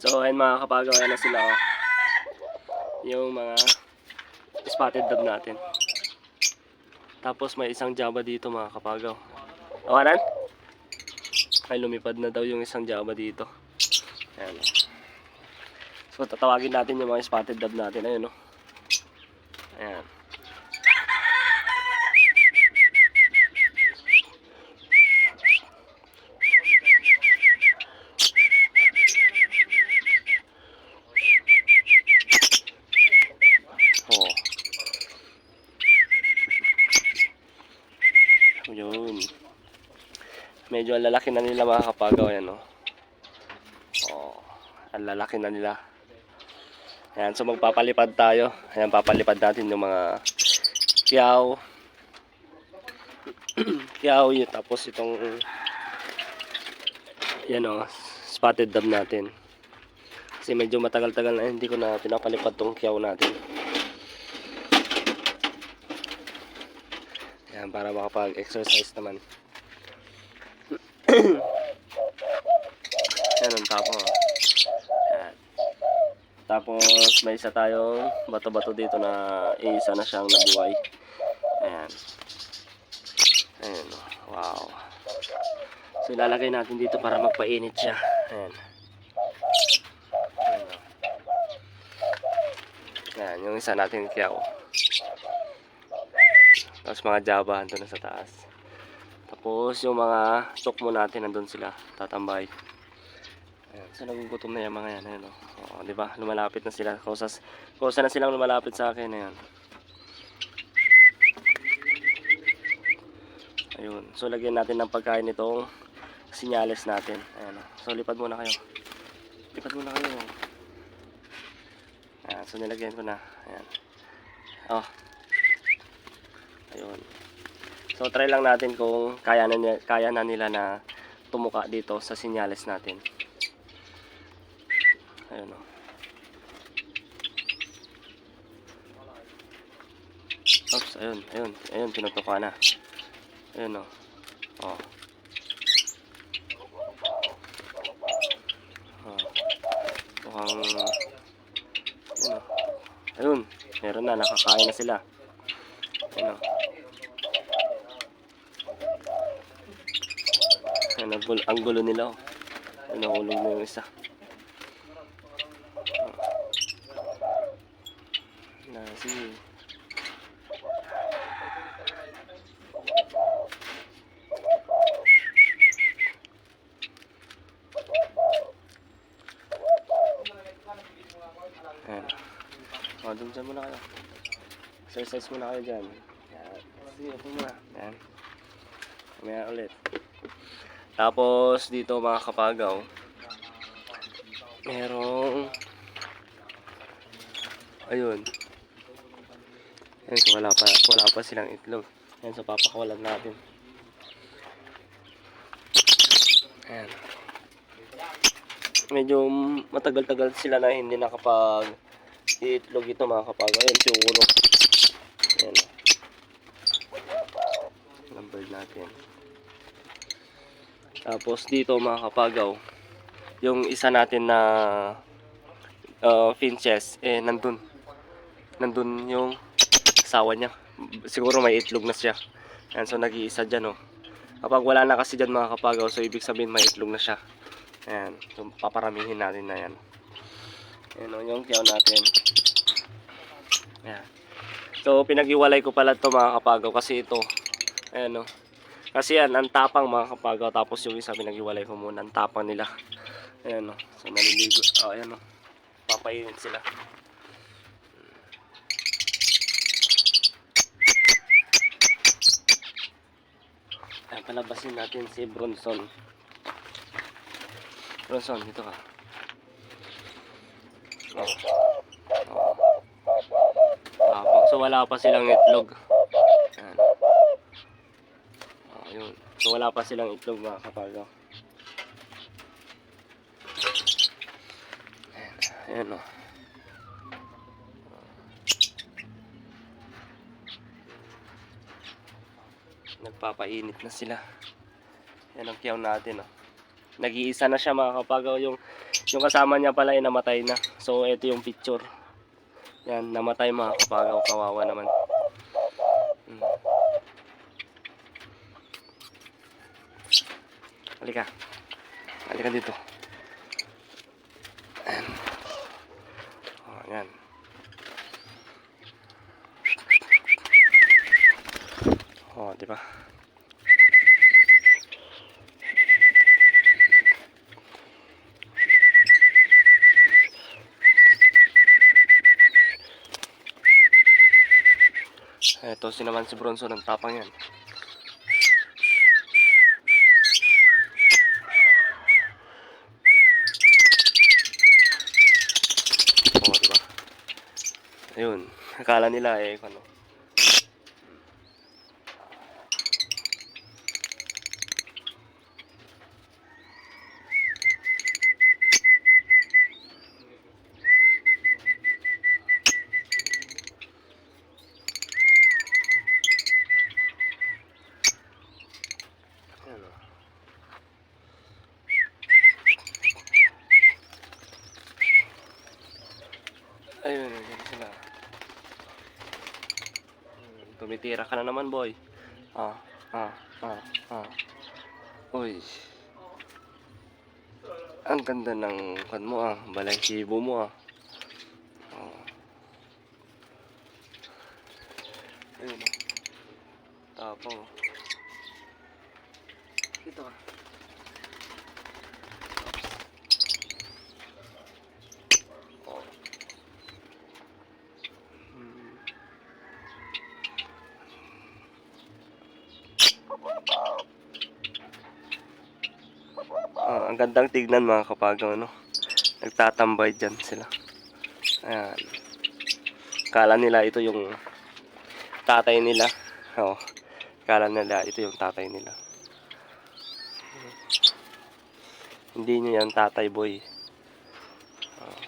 So, ayun mga kapagaw, ayan na sila oh. Yung mga spotted dog natin. Tapos may isang jaba dito mga kapagaw. Tawanan? Ay, lumipad na daw yung isang jaba dito. Ayan. So, tatawagin natin yung mga spotted dog natin. Ayun, oh. Ayan. Oh. Yun. Medyo ang lalaki na nila mga kapagaw yan, no? Oh, ang lalaki na nila. Ayan, so magpapalipad tayo. Ayan, papalipad natin yung mga kiyaw. kiyaw yun. Tapos itong yan o, spotted dove natin. Kasi medyo matagal-tagal na hindi ko na pinapalipad tong kiyaw natin. Ayan, para makapag-exercise naman. Yan ang tapo. oh. Tapos may isa tayong bato-bato dito na isa na siyang nabuhay. Ayan. Ayan. oh. Wow. So ilalagay natin dito para magpainit siya. Ayan. Ayan. oh. Yung isa natin kiyaw. Tapos mga java andun na sa taas. Tapos yung mga chokmo natin nandun sila, tatambay. Ayan, so nagugutom na yung mga yan, ayun, oh. Oo, di ba? Lumalapit na sila. Kusas, kusa na silang lumalapit sa akin, ayan. Ayun. So lagyan natin ng pagkain itong sinyales natin. Ayan, oh. So lipad muna kayo. Lipad muna kayo. Ayan, so nilagyan ko na. Ayan. Oh. Ayun. So try lang natin kung kaya na, ni- kaya na nila na tumuka dito sa sinyales natin. Ayun oh. Oops, ayun, ayun, ayun, tinutuka na. Ayun oh. Oh. Oh. Oh. Ayun, meron na, nakakain na sila. Ayun oh. Ayun, ang gulo, ang gulo nila oh. Ayun, nahulog na yung isa. Na, sige. Ayan. O, dun dyan muna kayo. Exercise muna kayo dyan. Yan. Sige, upo muna. Yan. Mamaya ulit. Tapos, dito mga kapagaw, merong ayun. Ayun so wala pa wala pa silang itlog. Ayun so papakawalan natin. Ayan. Medyo matagal-tagal sila na hindi nakapag itlog ito mga kapag ayun siguro ayan. Number natin tapos dito mga kapagaw yung isa natin na uh, finches eh nandun. Nandun yung asawa niya. Siguro may itlog na siya. Yan so nag-iisa dyan oh. Kapag wala na kasi dyan mga kapagaw so ibig sabihin may itlog na siya. Ayan so paparamihin natin na yan. Ayan oh, yung kiyaw natin. Ayan. So pinag-iwalay ko pala to mga kapagaw kasi ito ayan oh kasi yan, ang tapang mga kapagaw. Tapos yung isa pinag-iwalay ko muna. Ang tapang nila. Ayan o. So naliligo. Oh, ayan o. Papainit sila. Ayan, palabasin natin si Bronson. Bronson, dito ka. Oh. Oh. So wala pa silang itlog. Ayan. Oh, yun. So wala pa silang itlog mga kapagaw. Ayan, ayan o. Nagpapainit na sila. Yan ang kiyaw natin o. Nag-iisa na siya mga kapagaw. Yung, yung kasama niya pala ay namatay na. So, ito yung picture. Yan, namatay mga kapagaw. Kawawa naman. Mm. Halika. Halika dito. Ayan. Oh, yan. Oh, di ba? Ito si naman si Bronzo ng tapang yan. Ayun. Akala nila eh, ano. Tumitira ka na naman, boy. Ah, ah, ah, ah. Uy. Ang ganda ng kan mo ah, balahibo mo ah. Oh. Ayun. Tapang. oh. Dito ka. Oh. Hmm. Ah, ang gandang tignan mga kapagaw, no? Nagtatambay dyan sila. Ayan. Kala nila ito yung tatay nila. Oh. Kala nila ito yung tatay nila. Hindi niya yan tatay boy. Oh.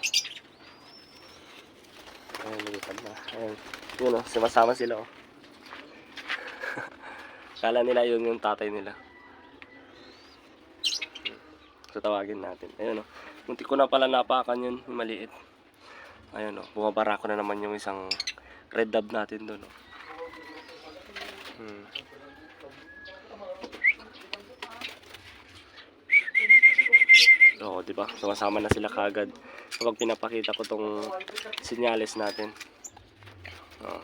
Ayan, lumipad na. Ayan. Yun oh, sumasama sila oh. Kala nila yun yung tatay nila. So tawagin natin. Ayun oh. Munti ko na pala napakan yun, maliit. Ayun oh, bumabara ko na naman yung isang red dab natin doon oh. Hmm. Oo, di ba? Sumasama na sila kagad kapag pinapakita ko tong sinyales natin. Oo.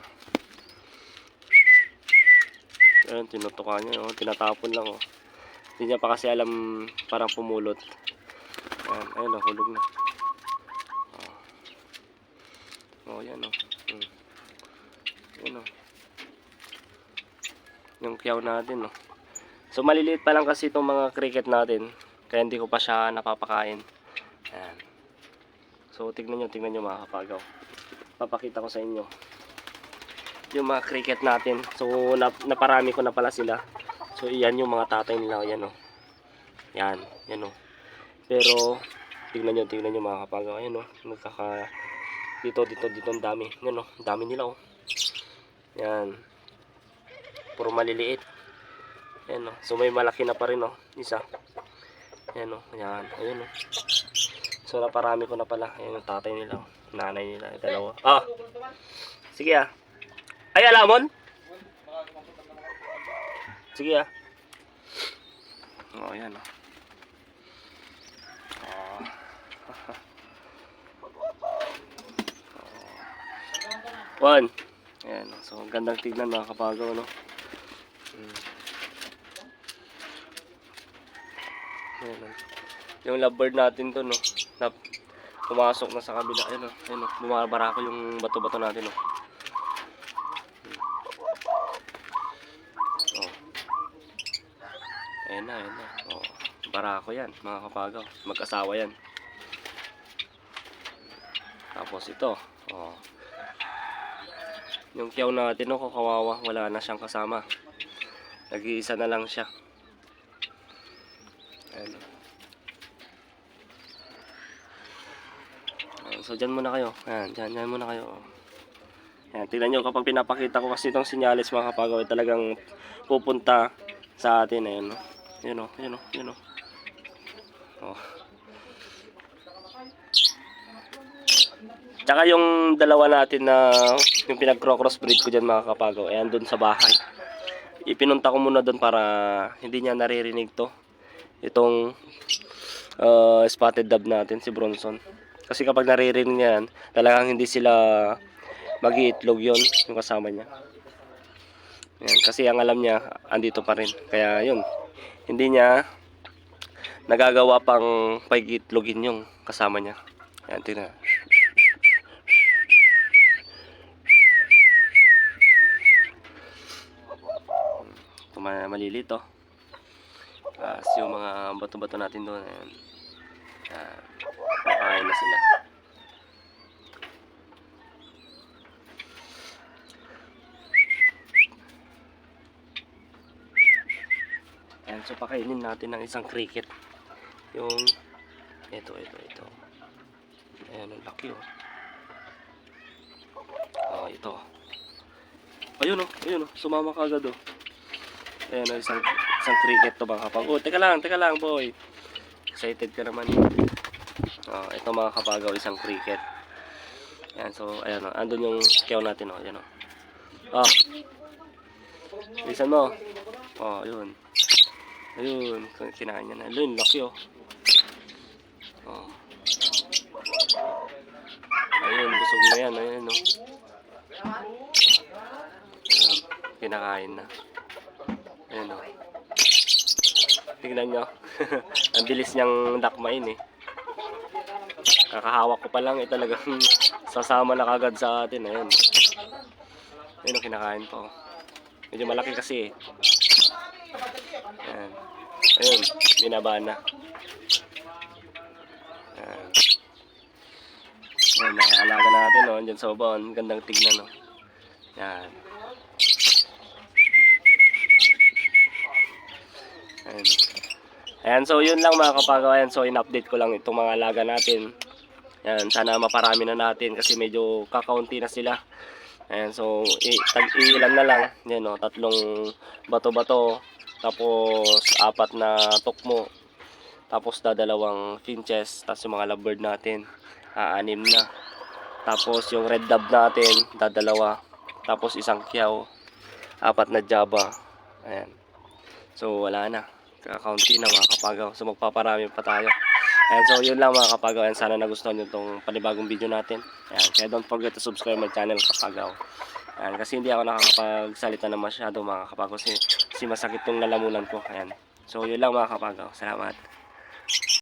Ayun, tinutukan niya, oh. tinatapon lang, oh. Hindi niya pa kasi alam parang pumulot. Ayan, ayun, nahulog na. Oh, oh yan, oh. Hmm. Yan, oh. Yung kiyaw natin, oh. So, maliliit pa lang kasi itong mga cricket natin. Kaya hindi ko pa siya napapakain. Ayan. So, tignan nyo, tignan nyo mga kapagaw. Papakita ko sa inyo. Yung mga cricket natin. So, nap naparami ko na pala sila. So, iyan yung mga tatay nila. Yan, oh. Yan. Yan, oh. Pero, tignan nyo, tignan nyo mga kapagaw. Ayan, oh. Nagkaka... Dito, dito, dito, ang dami. Yan, oh. Ang dami nila, oh. Yan. Puro maliliit. Ayan, oh. So, may malaki na pa rin, oh. Isa. Ayan, oh. Ayan. Ayan, oh. So, naparami ko na pala. Ayan yung tatay nila, oh. Nanay nila, dalawa. Ah! Sige, ah. Ay, alamon? Sige, ah. Oh, ayan, oh. Oh. One. Ayan, oh. so ang gandang tignan mga kapagaw, no? Mm. Ayan, oh. Yung lovebird natin to, no? Na, pumasok na sa kabila. Ayan, oh. Ayan, oh. Bumabara ko yung bato-bato natin, no? Ayan na, ayan na. Oh. Barako yan, mga kapagaw. Mag-asawa yan. Tapos ito. Oh. Yung kiyaw natin, no, kawawa. Wala na siyang kasama. Nag-iisa na lang siya. Ayan. So, dyan muna kayo. Ayan, dyan, dyan muna kayo. Ayan, tignan nyo kapag pinapakita ko kasi itong sinyalis mga kapagaw, talagang pupunta sa atin. Ayan, no? Yun, o, yun, o, yun, o. Oh. Tsaka yung dalawa natin na yung pinag-crossbreed ko dyan mga kapagaw, ayan doon sa bahay. Ipinunta ko muna doon para hindi niya naririnig to. Itong uh, spotted dove natin, si Bronson. Kasi kapag naririnig niya yan, talagang hindi sila mag-iitlog yon yung kasama niya. Yan, kasi ang alam niya, andito pa rin. Kaya yun, hindi niya nagagawa pang pag-itlogin yung kasama niya. Yan, tingnan. Ito ma- malilito. Tapos yung mga bato-bato natin doon, ayan. Yan. Makain na sila. Ayan, so pakainin natin ng isang cricket. Yung, ito, ito, ito. Ayan, ang laki oh. Oh, ito. Ayun oh, ayun oh, sumama ka agad oh. Ayan oh, isang, isang cricket to mga kapag. Oh, teka lang, teka lang boy. Excited ka naman. Oh, ito mga kapagaw, isang cricket. Ayan, so, ayan oh, andun yung kyaw natin oh, ayan oh. Oh. Bilisan mo. Oh, ayun. Ayun, kinain niya na. Ayun, laki oh. Oh. Ayun, busog na yan. Ayun, oh. Ayun, kinakain na. Ayun, oh. Tignan nyo. Ang bilis niyang dakmain eh. Kakahawak ko pa lang eh talagang sasama na kagad sa atin. Ayun. Ayun, oh, kinakain to. Medyo malaki kasi eh. Ayan. Ayun, binaba na. Ayan. Ayan, nakakalaga natin, no? Andyan sa ang gandang tignan, no? Ayan. Ayan. Ayan, so yun lang mga kapagawa. Ayan, so in-update ko lang itong mga alaga natin. Ayan, sana maparami na natin kasi medyo kakaunti na sila. Ayan, so i- tag ilan na lang. Yan, no? Tatlong bato-bato. Tapos apat na tukmo. Tapos dadalawang finches. Tapos yung mga lovebird natin. Aanim na. Tapos yung red dove natin. Dadalawa. Tapos isang kyaw. Apat na jaba. Ayan. So wala na. Kakaunti na mga kapagaw. So magpaparami pa tayo. Ayan, so yun lang mga kapagaw. Ayan, sana nagustuhan nyo itong panibagong video natin. Ayan, kaya don't forget to subscribe my channel kapagaw. Ayan, kasi hindi ako nakakapagsalita na masyado mga kapagaw kasi, kasi masakit yung lalamunan ko. Ayan. So yun lang mga kapagaw. Salamat.